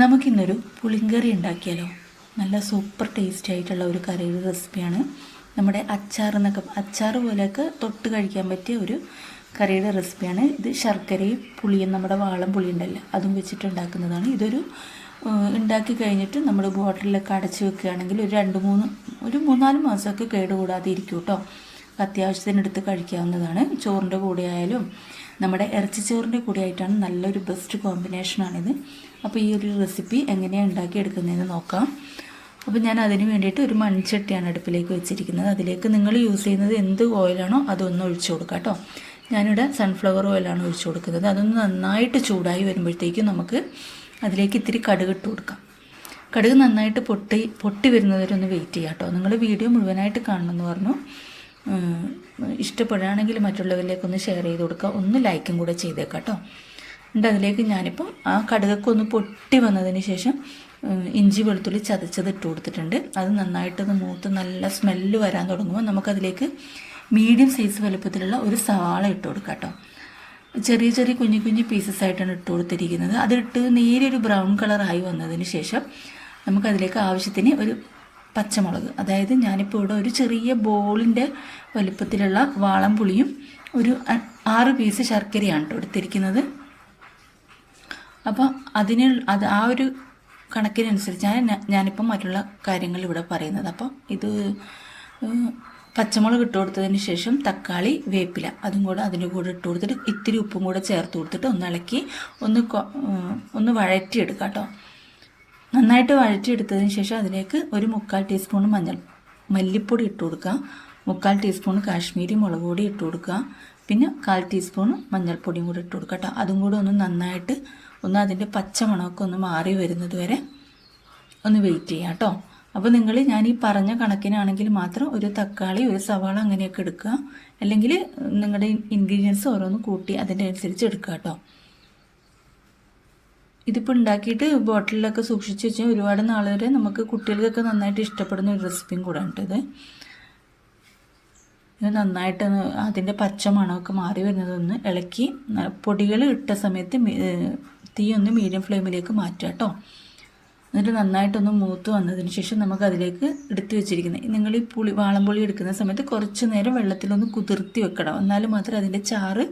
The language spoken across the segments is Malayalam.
നമുക്കിന്നൊരു പുളിങ്കറി ഉണ്ടാക്കിയാലോ? നല്ല സൂപ്പർ ടേസ്റ്റി ആയിട്ടുള്ള ഒരു കറിയുടെ റെസിപ്പിയാണ് നമ്മുടെ അച്ചാർ എന്നൊക്കെ അച്ചാർ പോലെയൊക്കെ തൊട്ട് കഴിക്കാൻ പറ്റിയ ഒരു കറിയുടെ റെസിപ്പിയാണ്. ഇത് ശർക്കരയും പുളിയും നമ്മുടെ വാളം പുളി ഉണ്ടല്ലോ അതും വെച്ചിട്ട് ഉണ്ടാക്കുന്നതാണ്. ഇതൊരു ഉണ്ടാക്കി കഴിഞ്ഞിട്ട് നമ്മൾ ബോട്ടിലൊക്കെ അടച്ച് വെക്കുകയാണെങ്കിൽ ഒരു രണ്ട് മൂന്ന് ഒരു മൂന്നാൽ മാസമൊക്കെ കേടുകൂടാതെ ഇരിക്കും കേട്ടോ. അത്യാവശ്യത്തിനെടുത്ത് കഴിക്കാവുന്നതാണ്. ചോറിന്റെ കൂടെ ആയാലും നമ്മുടെ ഇറച്ചിച്ചോറിന്റെ കൂടെ ആയിട്ടാണ് നല്ലൊരു ബെസ്റ്റ് കോമ്പിനേഷനാണിത് അപ്പോൾ ഈ ഒരു റെസിപ്പി എങ്ങനെയാണ് ഉണ്ടാക്കിയെടുക്കുന്നതെന്ന് നോക്കാം. അപ്പോൾ ഞാൻ അതിന് വേണ്ടിയിട്ട് ഒരു മൺചട്ടിയാണ് അടുപ്പിലേക്ക് വെച്ചിരിക്കുന്നത്. അതിലേക്ക് നിങ്ങൾ യൂസ് ചെയ്യുന്നത് എന്ത് ഓയിലാണോ അതൊന്ന് ഒഴിച്ചു കൊടുക്കുക കേട്ടോ. ഞാനിവിടെ സൺഫ്ലവർ ഓയിലാണ് ഒഴിച്ചു കൊടുക്കുന്നത്. അതൊന്ന് നന്നായിട്ട് ചൂടായി വരുമ്പോഴത്തേക്കും നമുക്ക് അതിലേക്ക് ഇത്തിരി കടുക് ഇട്ട് കൊടുക്കാം. കടുക് നന്നായിട്ട് പൊട്ടി പൊട്ടി വരുന്നവരൊന്ന് വെയിറ്റ് ചെയ്യാം കേട്ടോ. നിങ്ങൾ വീഡിയോ മുഴുവനായിട്ട് കാണണമെന്ന് പറഞ്ഞു. ഇഷ്ടപ്പെടുകയാണെങ്കിൽ മറ്റുള്ളവരിലേക്ക് ഒന്ന് ഷെയർ ചെയ്ത് കൊടുക്കുക. ഒന്ന് ലൈക്കും കൂടെ ചെയ്തേക്കാം കേട്ടോ. എന്നിട്ട് അതിലേക്ക് ഞാനിപ്പോൾ ആ കടുകൊക്കെ ഒന്ന് പൊട്ടി വന്നതിന് ശേഷം ഇഞ്ചി വെളുത്തുള്ളി ചതച്ചത് ഇട്ട് കൊടുത്തിട്ടുണ്ട്. അത് നന്നായിട്ടൊന്ന് മൂത്ത് നല്ല സ്മെല്ല് വരാൻ തുടങ്ങുമ്പോൾ നമുക്കതിലേക്ക് മീഡിയം സൈസ് വലുപ്പത്തിലുള്ള ഒരു സവാള ഇട്ട് കൊടുക്കാം കേട്ടോ. ചെറിയ ചെറിയ കുഞ്ഞു കുഞ്ഞു പീസസ് ആയിട്ടാണ് ഇട്ട് കൊടുത്തിരിക്കുന്നത്. അതിട്ട് ഒരു ബ്രൗൺ കളറായി വന്നതിന് ശേഷം നമുക്കതിലേക്ക് ആവശ്യത്തിന് ഒരു പച്ചമുളക്. അതായത് ഞാനിപ്പോൾ ഇവിടെ ഒരു ചെറിയ ബോളിന്റെ വലുപ്പത്തിലുള്ള വാളം പുളിയും ഒരു ആറ് പീസ് ശർക്കരയാണ് കേട്ടോ എടുത്തിരിക്കുന്നത്. അപ്പോൾ അതിന് അത് ആ ഒരു കണക്കിനനുസരിച്ചാണ് ഞാനിപ്പോൾ ഞാനിപ്പം മറ്റുള്ള കാര്യങ്ങൾ ഇവിടെ പറയുന്നത്. അപ്പോൾ ഇത് പച്ചമുളക് ഇട്ട് കൊടുത്തതിന് ശേഷം തക്കാളി വേപ്പില അതും കൂടെ അതിന്റെ കൂടെ ഇട്ട് കൊടുത്തിട്ട് ഇത്തിരി ഉപ്പും കൂടെ ചേർത്ത് കൊടുത്തിട്ട് ഒന്ന് ഇളക്കി ഒന്ന് ഒന്ന് വഴറ്റിയെടുക്കാം കേട്ടോ നന്നായിട്ട് വഴറ്റിയെടുത്തതിന് ശേഷം അതിലേക്ക് ഒരു മുക്കാൽ ടീസ്പൂൺ മഞ്ഞൾ മല്ലിപ്പൊടി ഇട്ട് കൊടുക്കുക. മുക്കാൽ ടീസ്പൂൺ കാശ്മീരി മുളക് പൊടി ഇട്ട് കൊടുക്കുക. പിന്നെ കാൽ ടീസ്പൂൺ മഞ്ഞൾപ്പൊടിയും കൂടി ഇട്ട് കൊടുക്കുക കേട്ടോ. അതും കൂടെ ഒന്ന് നന്നായിട്ട് ഒന്ന് അതിന്റെ പച്ചമണമൊക്കെ ഒന്ന് മാറി വരുന്നത് വരെ ഒന്ന് വെയിറ്റ് ചെയ്യാം കേട്ടോ. അപ്പോൾ നിങ്ങൾ ഞാൻ ഈ പറഞ്ഞ കണക്കിനാണെങ്കിൽ മാത്രം ഒരു തക്കാളി ഒരു സവാള അങ്ങനെയൊക്കെ എടുക്കുക. അല്ലെങ്കിൽ നിങ്ങളുടെ ഇൻഗ്രീഡിയൻസ് ഓരോന്ന് കൂട്ടി അതിന്റെ അനുസരിച്ച് എടുക്കുക കേട്ടോ. ഇതിപ്പോൾ ഉണ്ടാക്കിയിട്ട് ബോട്ടിലൊക്കെ സൂക്ഷിച്ച് വെച്ചാൽ ഒരുപാട് നാൾ വരെ നമുക്ക് കുട്ടികൾക്കൊക്കെ നന്നായിട്ട് ഇഷ്ടപ്പെടുന്ന ഒരു റെസിപ്പിയും കൂടെ ഉണ്ട് ഇത് നന്നായിട്ട് അതിന്റെ പച്ച മണമൊക്കെ മാറി വരുന്നതൊന്ന് ഇളക്കി പൊടികൾ ഇട്ട സമയത്ത് തീ ഒന്ന് മീഡിയം ഫ്ലെയിമിലേക്ക് മാറ്റുക കേട്ടോ. എന്നിട്ട് നന്നായിട്ടൊന്ന് മൂത്ത് വന്നതിന് ശേഷം നമുക്ക് അതിലേക്ക് എടുത്തു വെച്ചിരിക്കുന്നത്. നിങ്ങൾ ഈ പുളി വാളംപുളി എടുക്കുന്ന സമയത്ത് കുറച്ച് നേരം വെള്ളത്തിലൊന്ന് കുതിർത്തി വെക്കണം. എന്നാലും മാത്രമേ അതിന്റെ ചാറ്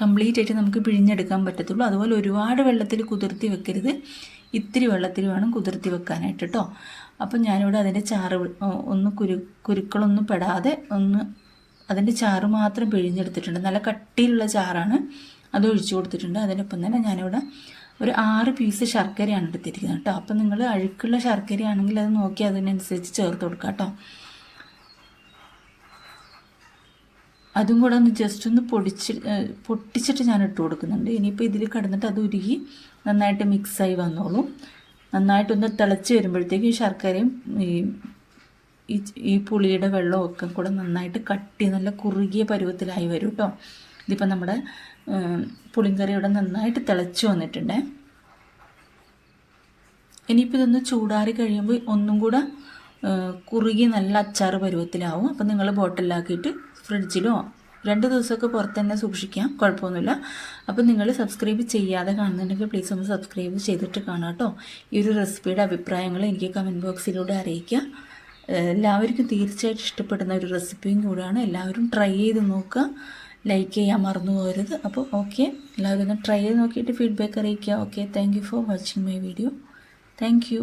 കംപ്ലീറ്റ് ആയിട്ട് നമുക്ക് പിഴിഞ്ഞെടുക്കാൻ പറ്റത്തുള്ളൂ. അതുപോലെ ഒരുപാട് വെള്ളത്തിൽ കുതിർത്തി വെക്കരുത്. ഇത്തിരി വെള്ളത്തിൽ വേണം കുതിർത്തി വെക്കാനായിട്ട് കേട്ടോ അപ്പം ഞാനിവിടെ അതിന്റെ ചാറ് ഒന്ന് കുരു കുരുക്കളൊന്നും പെടാതെ ഒന്ന് അതിന്റെ ചാറ് മാത്രം പിഴിഞ്ഞെടുത്തിട്ടുണ്ട്. നല്ല കട്ടിയിലുള്ള ചാറാണ് അത് ഒഴിച്ചു കൊടുത്തിട്ടുണ്ട്. അതിനൊപ്പം തന്നെ ഞാനിവിടെ ഒരു ആറ് പീസ് ശർക്കരയാണ് എടുത്തിരിക്കുന്നത് കേട്ടോ. അപ്പം നിങ്ങൾ അഴുക്കുള്ള ശർക്കരയാണെങ്കിൽ അത് നോക്കി അതിനനുസരിച്ച് ചേർത്ത് കൊടുക്കുക കേട്ടോ. അതും കൂടെ ഒന്ന് ജസ്റ്റ് ഒന്ന് പൊടിച്ച് പൊട്ടിച്ചിട്ട് ഞാൻ ഇട്ട് കൊടുക്കുന്നുണ്ട്. ഇനിയിപ്പോൾ ഇതിൽ കിടന്നിട്ട് അത് ഉരുകി നന്നായിട്ട് മിക്സായി വന്നോളും. നന്നായിട്ടൊന്ന് തിളച്ച് വരുമ്പോഴത്തേക്കും ശർക്കരയും ഈ ഈ ഈ പുളിയുടെ വെള്ളവും ഒക്കെ കൂടെ നന്നായിട്ട് കട്ടി നല്ല കുറുകിയ പരുവത്തിലായി വരും കേട്ടോ. ഇതിപ്പോൾ നമ്മുടെ പുളിങ്കറി ഇവിടെ നന്നായിട്ട് തിളച്ചു വന്നിട്ടുണ്ട്. ഇനിയിപ്പോൾ ഇതൊന്ന് ചൂടാറി കഴിയുമ്പോൾ ഒന്നും കൂടെ കുറുകി നല്ല അച്ചാർ പരുവത്തിലാവും. അപ്പം നിങ്ങൾ ബോട്ടിലാക്കിയിട്ട് ഫ്രിഡ്ജിലോ രണ്ട് ദിവസമൊക്കെ പുറത്ത് തന്നെ സൂക്ഷിക്കാം കുഴപ്പമൊന്നുമില്ല. അപ്പം നിങ്ങൾ സബ്സ്ക്രൈബ് ചെയ്യാതെ കാണുന്നുണ്ടെങ്കിൽ പ്ലീസ് ഒന്ന് സബ്സ്ക്രൈബ് ചെയ്തിട്ട് കാണാം കേട്ടോ. ഈ ഒരു റെസിപ്പിയുടെ അഭിപ്രായങ്ങൾ എനിക്ക് കമന്റ് ബോക്സിലൂടെ അറിയിക്കുക. എല്ലാവർക്കും തീർച്ചയായിട്ടും ഇഷ്ടപ്പെടുന്ന ഒരു റെസിപ്പിയും കൂടെയാണ്. എല്ലാവരും ട്രൈ ചെയ്ത് നോക്കുക. ലൈക്ക് ചെയ്യാൻ മറന്നു പോകരുത്. അപ്പോൾ ഓക്കെ എല്ലാവരും ഒന്ന് ട്രൈ ചെയ്ത് നോക്കിയിട്ട് ഫീഡ്ബാക്ക് അറിയിക്കുക. Okay thank you for watching my video thank you